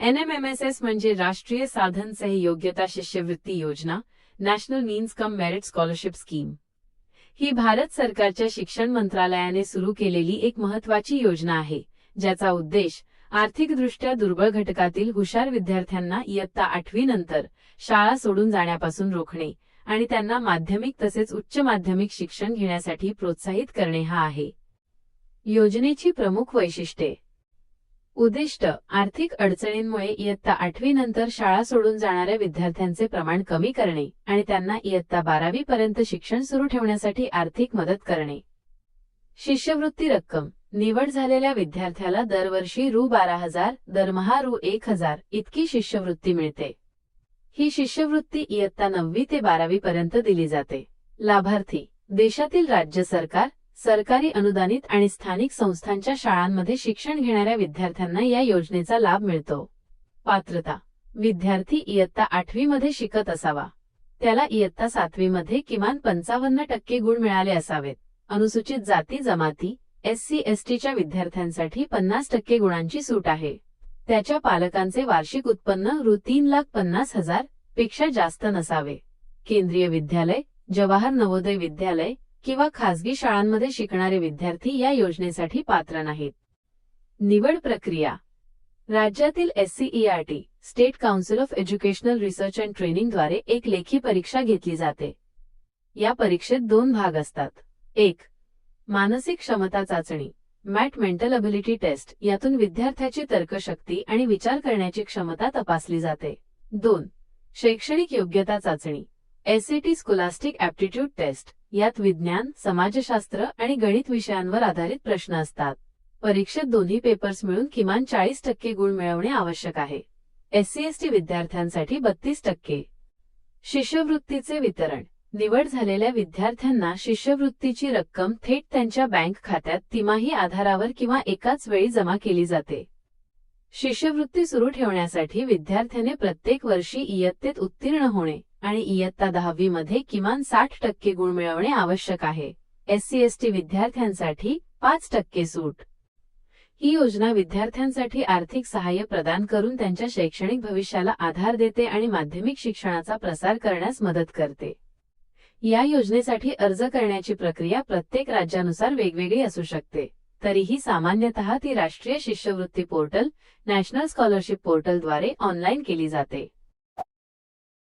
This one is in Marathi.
एनएमएमएसएस म्हणजे राष्ट्रीय साधन सहयोग्यता शिष्यवृत्ती योजना national means cum merit scholarship scheme. ही भारत सरकारच्या शिक्षण मंत्रालयाने सुरू केलेली एक महत्वाची योजना आहे ज्याचा उद्देश आर्थिकदृष्ट्या दुर्बळ घटकातील हुशार विद्यार्थ्यांना इयत्ता आठवी नंतर शाळा सोडून जाण्यापासून रोखणे आणि त्यांना माध्यमिक तसेच उच्च माध्यमिक शिक्षण घेण्यासाठी प्रोत्साहित करणे हा आहे. योजनेची प्रमुख वैशिष्ट्ये उद्दिष्ट आर्थिक अडचणींमुळे इयत्ता आठवी नंतर शाळा सोडून जाणाऱ्या विद्यार्थ्यांचे प्रमाण कमी करणे आणि त्यांना इयत्ता बारावी पर्यंत शिक्षण सुरू ठेवण्यासाठी आर्थिक मदत करणे. शिष्यवृत्ती रक्कम निवड झालेल्या विद्यार्थ्याला दरवर्षी रु. बारा हजार दरमहा रु. एक हजार इतकी शिष्यवृत्ती मिळते. ही शिष्यवृत्ती इयत्ता नववी ते बारावी पर्यंत दिली जाते. लाभार्थी देशातील राज्य सरकार सरकारी अनुदानित आणि स्थानिक संस्थांच्या शाळांमध्ये शिक्षण घेणाऱ्या विद्यार्थ्यांना या योजनेचा लाभ मिळतो. पात्रता. विद्यार्थी इयत्ता आठवीमध्ये शिकत असावा. त्याला इयत्ता सातवीमध्ये किमान पंचावन्न टक्के गुण मिळाले असावेत. अनुसूचित जाती जमाती एससी एसटीच्या विद्यार्थ्यांसाठी पन्नास टक्के गुणांची सूट आहे. त्याच्या पालकांचे वार्षिक उत्पन्न रु. तीन लाख पन्नास हजारपेक्षा जास्त नसावे. केंद्रीय विद्यालय जवाहर नवोदय विद्यालय किंवा खासगी शाळांमध्ये शिकणारे विद्यार्थी या योजनेसाठी पात्र नाहीत. निवड प्रक्रिया. राज्यातील SCERT state council of educational research and ट्रेनिंगद्वारे एक लेखी परीक्षा घेतली जाते. या परीक्षेत दोन भाग असतात. एक मानसिक क्षमता चाचणी मॅट मेंटल अबिलिटी टेस्ट यातून विद्यार्थ्याची तर्कशक्ती आणि विचार करण्याची क्षमता तपासली जाते. दोन शैक्षणिक योग्यता चाचणी एससीटी स्कॉलास्टिक ॲप्टिट्यूड टेस्ट यात विज्ञान समाजशास्त्र आणि गणित विषयांवर आधारित प्रश्न असतात. परीक्षेत दोन्ही पेपर्स मिळून किमान चाळीस टक्के गुण मिळवणे आवश्यक आहे. एससी एसटी विद्यार्थ्यांसाठी बत्तीस टक्के. शिष्यवृत्तीचे वितरण. निवड झालेल्या विद्यार्थ्यांना शिष्यवृत्तीची रक्कम थेट त्यांच्या बँक खात्यात तिमाही आधारावर किंवा एकाच वेळी जमा केली जाते. शिष्यवृत्ती सुरू ठेवण्यासाठी विद्यार्थ्याने प्रत्येक वर्षी इयत्तेत उत्तीर्ण होणे. आणि इयत्ता दहावीमध्ये किमान साठ टक्के गुण मिळवणे आवश्यक आहे. एससी एसटी विद्यार्थ्यांसाठी पाच टक्के सूट. ही योजना विद्यार्थ्यांसाठी आर्थिक सहाय्य प्रदान करून त्यांच्या शैक्षणिक भविष्याला आधार देते आणि माध्यमिक शिक्षणाचा प्रसार करण्यास मदत करते. या योजनेसाठी अर्ज करण्याची प्रक्रिया प्रत्येक राज्यानुसार वेगवेगळी असू शकते. तरीही सामान्यतः ती राष्ट्रीय शिष्यवृत्ती पोर्टल नॅशनल स्कॉलरशिप पोर्टलद्वारे ऑनलाईन केली जाते.